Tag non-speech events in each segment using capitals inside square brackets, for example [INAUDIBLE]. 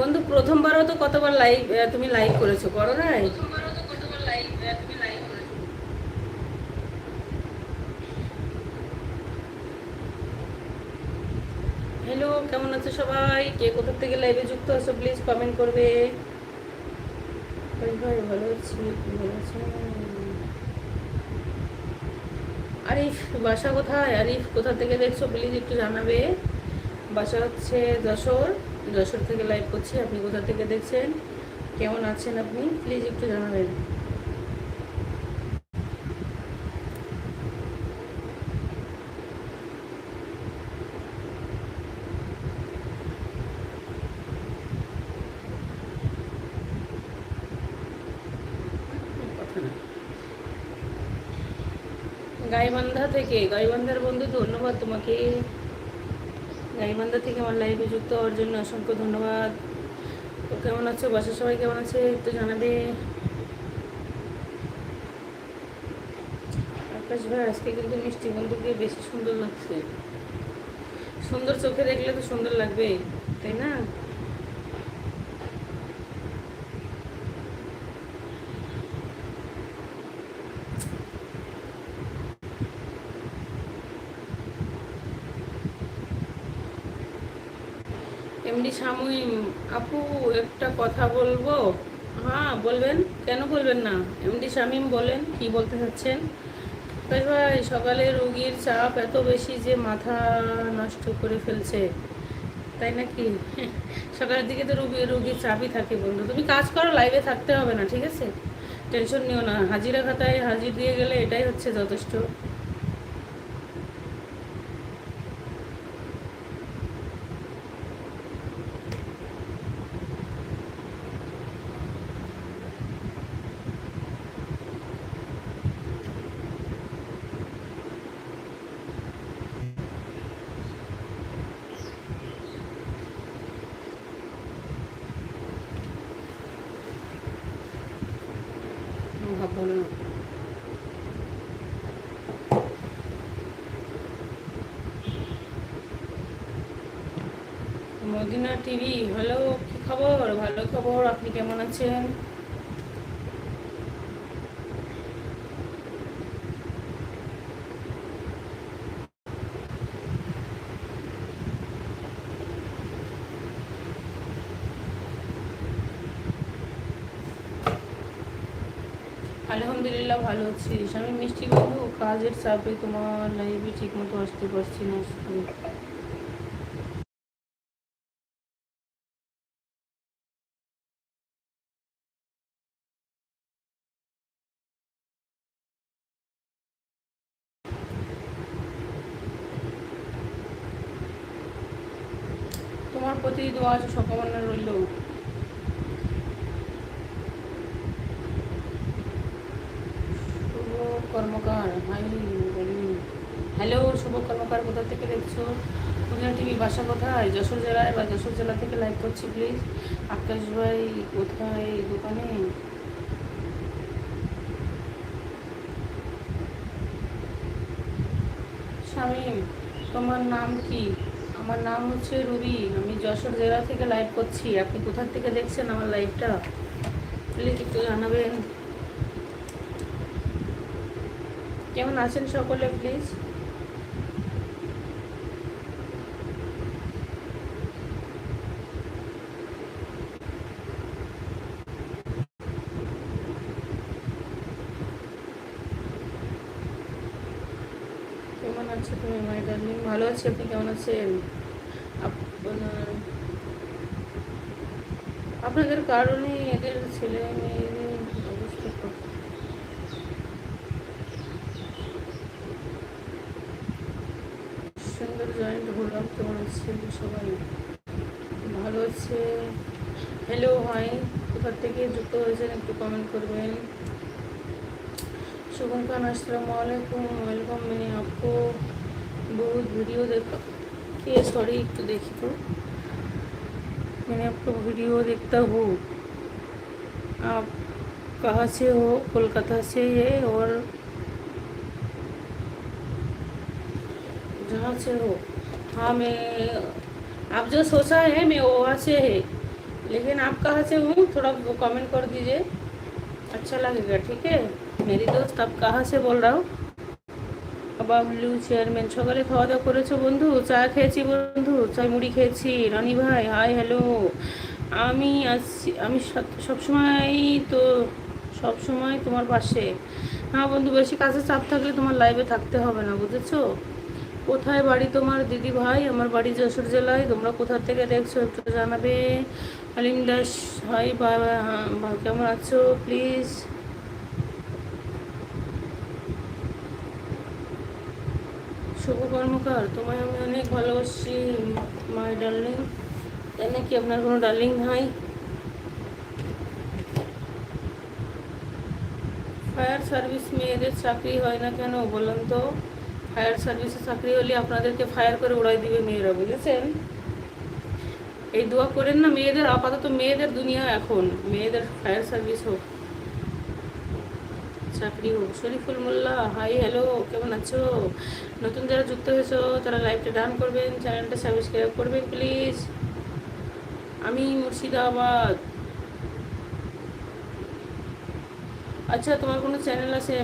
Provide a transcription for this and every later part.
বন্ধু, প্রথমবারও তো কতবার লাইভ তুমি লাইভ করেছ? করো নাই হ্যালো কেমন আছো সবাই? কে কোথা থেকে লাইভে যুক্ত আছো প্লিজ কমেন্ট করবে। ভাই, ভালো আছি ভালো আরিফ, বাসা কোথায়? আরিফ, কোথা থেকে দেখছ প্লিজ একটু জানাবে। বাসা হচ্ছে যশোর। যশোর থেকে লাইভ করছি। আপনি কোথা থেকে দেখছেন? কেমন আছেন আপনি? প্লিজ একটু জানাবেন। গাইবান্ধা থেকে, গাইবান্ধার বন্ধু ধন্যবাদ তোমাকে। গাইবান্ধা থেকে আমার লাইভে যুক্ত হওয়ার জন্য অসংখ্য ধন্যবাদ। তো কেমন আছো? বাসার সবাই কেমন আছে? তো জানাবে। আকাশ ভাই, আজকে কিন্তু মিষ্টি বন্ধুকে বেশি সুন্দর লাগছে। সুন্দর চোখে দেখলে তো সুন্দর লাগবে তাই না? এমডি শামুইম আপু, একটা কথা বলব? হ্যাঁ বলবেন? কেন বলবেন না? এমডি শামিম বলেন, কি বলতে চাচ্ছেন? ভাই ভাই, সকালে রুগীর চাপ এত বেশি যে মাথা নষ্ট করে ফেলছে। তাই নাকি? [LAUGHS] সকালের দিকে তো রুগী, রুগীর চাপই থাকে বন্ধু। তুমি কাজ করো লাইভে থাকতে হবে না, ঠিক আছে? টেনশন নিও না। হাজিরা খাতায় হাজির দিয়ে গেলে এটাই হচ্ছে যথেষ্ট। ভাববো না মদিনা টিভি হ্যালো কি খবর? ভালো খবর আপনি কেমন আছেন? আলহামদুলিল্লাহ ভালো আছি আমি মিষ্টি বন্ধু কাজের চাপে তোমার লাইভে ঠিক মতো আসতে পারছি না। তোমার প্রতি দোয়া আছে শুভকামনা রইল শুভ কর্মকার হাই বলি হ্যালো, শুভ কর্মকার কোথা থেকে দেখছ? পুরুলিয়া টিভি বাসা কোথায়? যশোর জেলায় বা যশোর জেলা থেকে লাইভ করছি প্লিজ আকাশ ভাই, কোথায় দোকানে? শামীম, তোমার নাম কি? আমার নাম হচ্ছে রুবি। আমি যশোর জেলা থেকে লাইভ করছি। আপনি কোথার থেকে দেখছেন আমার লাইভটা? প্লিজ একটু জানাবেন। কেমন আছেন সকলে প্লিজ কেমন আছো তুমি মাই ডার্লিং ভালো আছি, আপনি কেমন আছেন? আপনার আপনাদের কারণে এদের ছেলে মেয়েদের অবস্থা খুব সুন্দর জয়েন্ট হলাম কেমন আছে সবাই ভালো আছে হ্যালো হাই কোথা থেকে যুক্ত হয়েছেন একটু কমেন্ট করবেন शुभम खान अस्सलाम वालेकुम वेलकम मैंने आपको बहुत वीडियो देखा ये सॉरी तो देखी तो मैंने आपको वीडियो देखता हूँ आप कहाँ से हो कोलकाता से है और जहाँ से हो हाँ मैं आप जो सोचा है मैं वहाँ से है लेकिन आप कहाँ से हूँ थोड़ा कमेंट कर दीजिए अच्छा लगेगा ठीक है मेरी दोस्त आप कहाँ से बोल रहा हूँ বাবলু চেয়ারম্যান সকালে খাওয়া দাওয়া করেছো বন্ধু চা খেয়েছি বন্ধু চা মুড়ি খেয়েছি রানী ভাই হাই হ্যালো আমি আসছি আমি সবসময় তো সব সময় তোমার পাশে হ্যাঁ বন্ধু বেশি কাজে চাপ থাকলে তোমার লাইভে থাকতে হবে না বুঝেছো কোথায় বাড়ি তোমার দিদি ভাই? আমার বাড়ি যশোর জেলায়। তোমরা কোথা থেকে দেখছ একটু জানাবে। আলিম দাস হাই বা হ্যাঁ, কেমন আছো? প্লিজ। শুভ কর্মকার তোমায় আমি অনেক ভালোবাসি মাই ডার্লিং। তাই নাকি আপনার কোনো ডার্লিং নাই ফায়ার সার্ভিস মেয়েদের চাকরি হয় না কেন বলুন তো? ফায়ার সার্ভিসে চাকরি হলে আপনাদেরকে ফায়ার করে উড়াই দিবে মেয়েরা, বুঝেছেন? এই দোয়া করেন না, মেয়েদের আপাতত মেয়েদের দুনিয়া এখন। মেয়েদের ফায়ার সার্ভিস হোক, চাকরি হোক। শরীফুল মোল্লা, হাই, হ্যালো, কেমন আছো? নতুন যারা যুক্ত হয়েছো, তারা লাইভটা ডান করবেন, চ্যানেলটা সাবস্ক্রাইব করবেন, প্লিজ। আমি মুর্শিদাবাদ। আচ্ছা তোমার কোনো চ্যানেল আছে?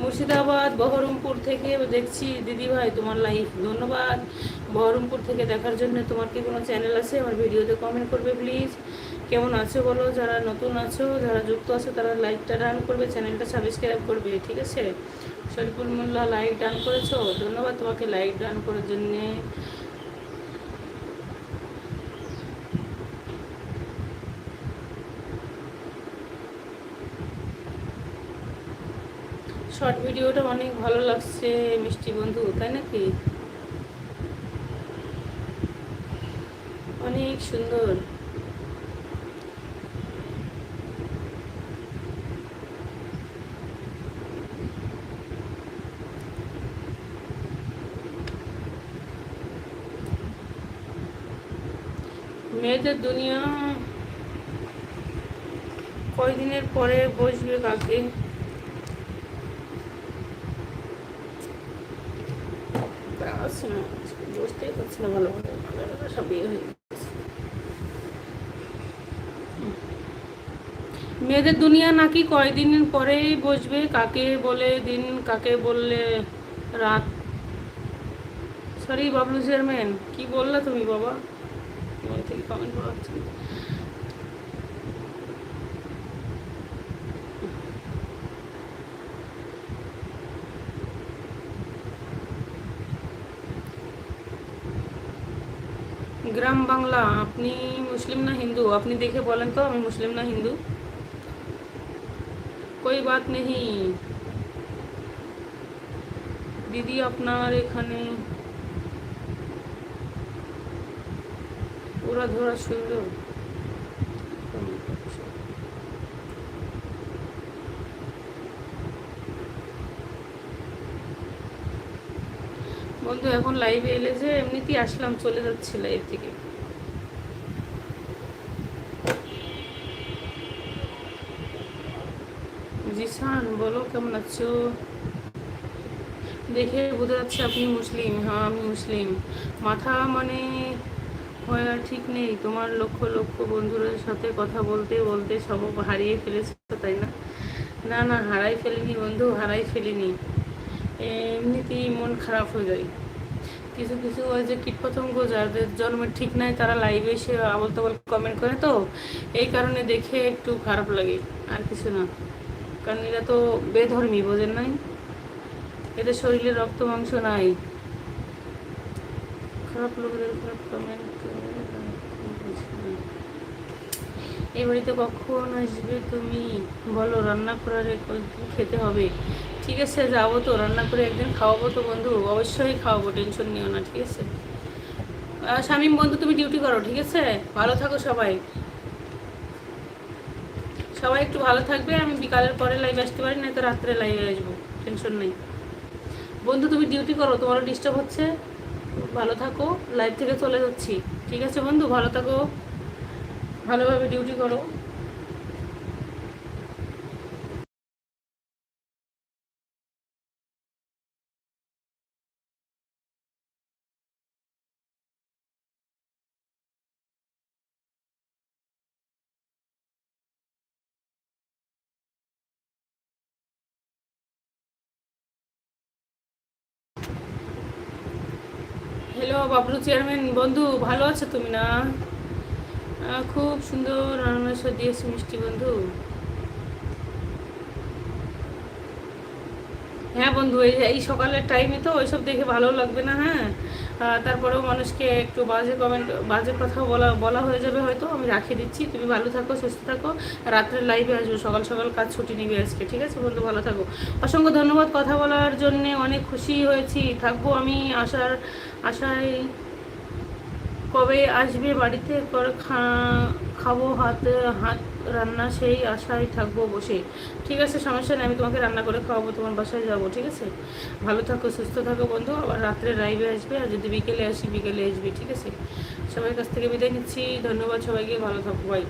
মুর্শিদাবাদ, বহরমপুর থেকে দেখছি দিদি ভাই, তোমার লাইভ ধন্যবাদ। বহরমপুর থেকে দেখার জন্য তোমার কি কোনো চ্যানেল আছে? আমার ভিডিওতে কমেন্ট করবে প্লিজ কেমন আছো বলো? যারা নতুন আছো, যারা যুক্ত আছো, তারা লাইকটা ডান করবে চ্যানেলটা সাবস্ক্রাইব করবে, ঠিক আছে? শরীফুল মোল্লা লাইক ডান করেছ? ধন্যবাদ তোমাকে লাইক ডান করার জন্যে। শর্ট ভিডিওটা অনেক ভালো লাগছে, মিষ্টি বন্ধু, তাই নাকি? অনেক সুন্দর। মেয়েদের দুনিয়া কয়দিনের পরে বসবে কাকে? পারছি না বসতেই পারছি না ভালো সব ইয়ে হয়ে মেয়েদের দুনিয়া নাকি কয়দিন পরেই বসবে, কাকে বলে দিন, কাকে বললে রাত? সরি বাবলু চেয়ারম্যান, কি বললা তুমি বাবা? থেকে কমেন্ট করা গ্রাম বাংলা, আপনি মুসলিম না হিন্দু? আপনি দেখে বলেন তো, আমি মুসলিম না হিন্দু? কই বাত নেই দিদি আপনার এখানে পুরা ধরা সুন্দর বন্ধু এখন লাইভে এলে যে এমনিতেই আসলাম, চলে যাচ্ছি লাইভ থেকে। জিসান বলো কেমন আছো? দেখে বোঝা যাচ্ছে আপনি মুসলিম। হ্যাঁ আমি মুসলিম। মাথা মানে হয় আর ঠিক নেই। তোমার লক্ষ লক্ষ বন্ধুদের সাথে কথা বলতে বলতে সব হারিয়ে ফেলেছো, তাই না? না না, হারাই ফেলিনি বন্ধু, হারাই ফেলিনি। এমনিতেই মন খারাপ হয়ে যায়। কিছু কিছু ওই যে কীটপতঙ্গ যাদের জন্মের ঠিক নাই, তারা লাইভে এসে আবল তাবল কমেন্ট করে তো, এই কারণে দেখে একটু খারাপ লাগে, আর কিছু না। কারণ এরা তো বেধর্মী, বোঝেন নাই? এদের শরীরে রক্ত, মাংস নাই। খারাপ লোকেদের খারাপ কমেন্ট এই বাড়িতে কখন আসবে তুমি? বলো, রান্না করার খেতে হবে। ঠিক আছে, যাব তো, রান্না করে একদিন খাওয়াবো তো বন্ধু, অবশ্যই খাওয়াবো, টেনশন নিও না, ঠিক আছে? শামিম বন্ধু, তুমি ডিউটি করো, ঠিক আছে? ভালো থাকো সবাই। সবাই একটু ভালো থাকবে, আমি বিকালের পরে লাইভ আসতে পারি না তো রাত্রে লাইভে আসব টেনশন নেই। বন্ধু, তুমি ডিউটি করো, তোমারও ডিস্টার্ব হচ্ছে, ভালো থাকো লাইভ থেকে চলে যাচ্ছি। ঠিক আছে বন্ধু, ভালো থাকো, ভালোভাবে ডিউটি করো। হ্যালো বাবলু চেয়ারম্যান বন্ধু, ভালো আছো তুমি না? খুব সুন্দর রান্না দিয়েছি মিষ্টি বন্ধু। হ্যাঁ বন্ধু, এই সকালের টাইমে তো ওইসব দেখে ভালো লাগবে না হ্যাঁ? তারপরেও মানুষকে একটু বাজে কমেন্ট বাজে কথা বলা বলা হয়ে যাবে হয়তো। আমি রাখিয়ে দিচ্ছি। তুমি ভালো থাকো, সুস্থ থাকো। রাত্রের লাইভে আসব। সকাল সকাল কাজ ছুটি নিবি আজকে, ঠিক আছে বন্ধু? ভালো থাকো। অসংখ্য ধন্যবাদ কথা বলার জন্যে। অনেক খুশি হয়েছি। থাকব আমি আসার আশায় কবে আসবে বাড়িতে? খাব, হাত হাত রান্না সেই আশায় থাকব বসে। ঠিক আছে, সমস্যা নেই, আমি তোমাকে রান্না করে খাওয়াবো, তোমার বাসায় যাব, ঠিক আছে? ভালো থাকো, সুস্থ থাকো বন্ধু, আবার রাত্রে ড্রাইভে আসবে, আর যদি বিকেলে আসি, বিকেলে আসবে, ঠিক আছে? সবার কাছ থেকে বিদায় নিচ্ছি, ধন্যবাদ সবাইকে, ভালো থাকব বাই